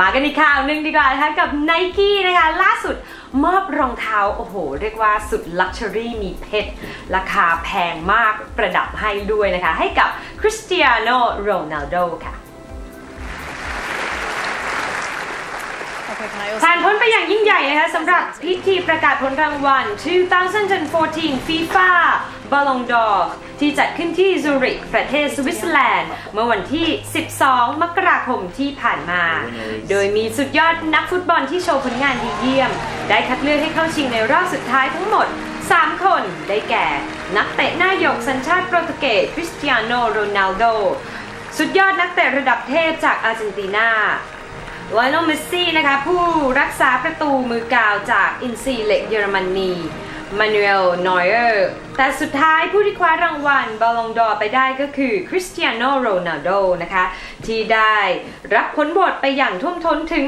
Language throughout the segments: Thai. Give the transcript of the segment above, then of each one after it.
มากันอีกข่าวหนึ่งดีกว่านะคะกับ n i กี้นะคะล่าสุดมอบรองเท้า โอ้โห เรียกว่าสุดลักชัวรี่มีเพชร ราคาแพงมากประดับให้ด้วยนะคะ ให้กับคริสเตียโนโรนัลโดค่ะ ผ่านพ้นไปอย่างยิ่งใหญ่นะคะสำหรับพิธีประกาศผลรางวัล 2014 FIFA Ballon d'Or ที่จัดขึ้นที่ซูริกประเทศสวิตเซอร์แลนด์ เมื่อวันที่ 12 มกราคมที่ผ่านมา โดยมีสุดยอดนักฟุตบอลที่โชว์ผลงานดีเยี่ยม ได้คัดเลือกให้เข้าชิงในรอบสุดท้ายทั้งหมด 3 คนได้แก่ นักเตะหน้าหยกสัญชาติโปรตุเกสคริสเตียโนโรนัลโด สุดยอดนักเตะระดับเทพจากอาร์เจนตินา ไลโนลเมสซี่นะคะผู้รักษาประตูมือกาวจากอินซีเล็กเยอรมนีมานูเอลนอยเออร์แต่สุดท้ายผู้ที่คว้ารางวัลบอลลงดอร์ไปได้ก็คือคริสเตียโนโรนัลโดนะคะที่ได้รับผลโหวตไปอย่างท่วมท้นถึง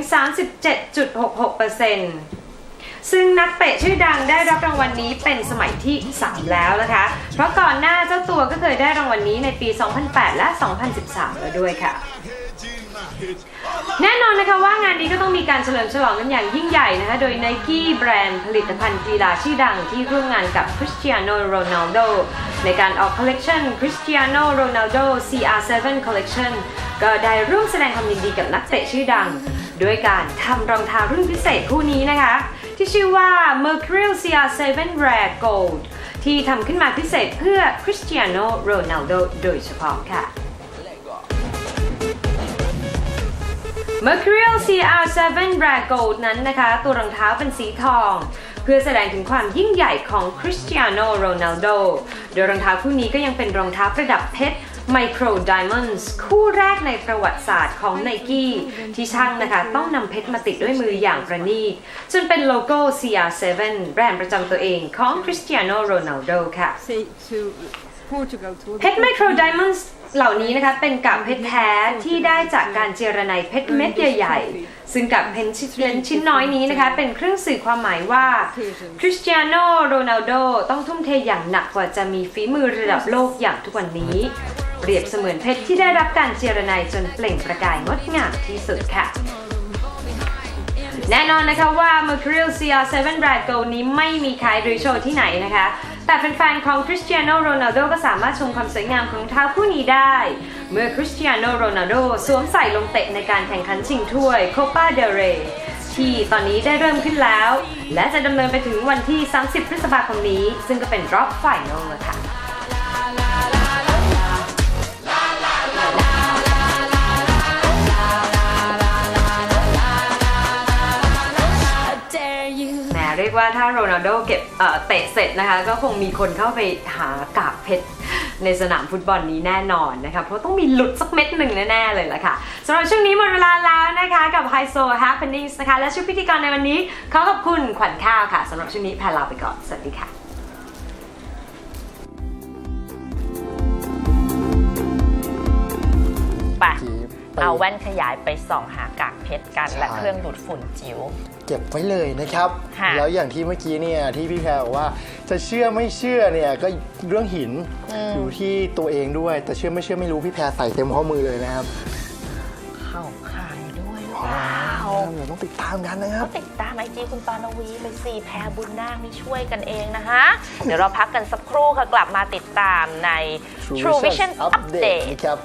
37.66%ซึ่งนักเตะชื่อดังได้รับรางวัลนี้เป็นสมัยที่ 3 แล้วนะคะ เพราะก่อนหน้าเจ้าตัวก็เคยได้รางวัลนี้ในปี 2008 และ 2013 แล้วด้วยค่ะ แน่นอนนะคะว่างานนี้ก็ต้องมีการเฉลิมฉลองกันอย่างยิ่งใหญ่นะคะ โดย Nike แบรนด์ผลิตภัณฑ์กีฬาชื่อดังที่ร่วมงานกับคริสเตียโนโรนัลโดในการออกคอลเลกชันคริสเตียโนโรนัลโด CR7 Collection ก็ได้ร่วมแสดงความยินดีกับนักเตะชื่อดัง ด้วยการทำรองเท้ารุ่นพิเศษคู่นี้นะคะ ที่ชื่อว่า Mercurial CR7 Rare Gold ที่ทำขึ้นมาพิเศษเพื่อคริสเตียโนโรนัลโดโดยเฉพาะค่ะ Mercurial CR7 Rare Gold นั้นนะคะ ตัวรองเท้าเป็นสีทอง เพื่อแสดงถึงความยิ่งใหญ่ของคริสเตียโนโรนัลโดโดยรองเท้าคู่นี้ก็ยังเป็นรองเท้าประดับเพชร Micro Diamonds คู่แรกในประวัติศาสตร์ของ Nike ที่ช่างนะคะต้องนำเพชรมาติดด้วยมืออย่างประณีต จนเป็นโลโก้ CR7 แบรนด์ประจำตัวเองของคริสเตียโนโรนัลโดค่ะ say to Portugal to เพชรไมโครไดมอนด์ เหล่านี้นะคะเป็นกากเพชรแท้ที่ได้จากการเจรไนเพชรเม็ดใหญ่ๆ ซึ่งกากเพชรชิ้นชิ้นน้อยนี้นะคะเป็นเครื่องสื่อความหมายว่าคริสเตียโนโรนัลโดต้องทุ่มเทอย่างหนักกว่าจะมีฝีมือระดับโลกอย่างทุกวันนี้ เปรียบเสมือนเพชรที่ได้รับการเจรไนจนเปล่งประกายงดงามที่สุดค่ะแน่นอนนะคะว่า Mercurial CR7 Red Gold นี้ไม่มีขายหรือโชว์ที่ไหนนะคะ แต่แฟนๆของคริสเตียโนโรนัลโดก็สามารถชมความสวยงามของเท้าคู่นี้ได้ เมื่อคริสเตียโนโรนัลโดสวมใส่ลงเตะในการแข่งขันชิงถ้วยโคปาเดเรที่ตอนนี้ได้เริ่มขึ้นแล้ว และจะดำเนินไปถึงวันที่ 30 พฤษภาคมนี้ ซึ่งก็เป็นรอบไฟนอลแล้วค่ะ เรียกว่าถ้าโรนัลโดเก็บเอ่อเตะเสร็จนะคะ ก็คงมีคนเข้าไปหากากเพชรในสนามฟุตบอลนี้แน่นอนนะคะ เพราะต้องมีหลุดสักเม็ดหนึ่งแน่ ๆ เลยละค่ะสำหรับช่วงนี้หมดเวลาแล้วนะคะกับ h i s o Happenings นะคะ และชุดพิธีกรในวันนี้ ขอขอบคุณขวัญข้าวค่ะสำหรับช่วงนี้แพรลาไปก่อน สวัสดีค่ะไปไปเอาแว่นขยายไปส่องหากาก เพชรกันใช่และเครื่องดูดฝุ่นจิ๋วเก็บไว้เลยนะครับค่ะแล้วอย่างที่เมื่อกี้เนี่ยที่พี่แพรบอกว่าจะเชื่อไม่เชื่อเนี่ยก็เรื่องหินอยู่ที่ตัวเองด้วย แต่เชื่อไม่เชื่อไม่รู้พี่แพรใส่เต็มข้อมือเลยนะครับเข้าข่ายด้วยว้าวเดี๋ยวต้องติดตามกันนะครับติดตามไอจีคุณปานวีไปสีแพรบุญนาคนี่ช่วยกันเองนะคะ เดี๋ยวเราพักกันสักครู่ค่ะกลับมาติดตามใน True Vision Update นะครับ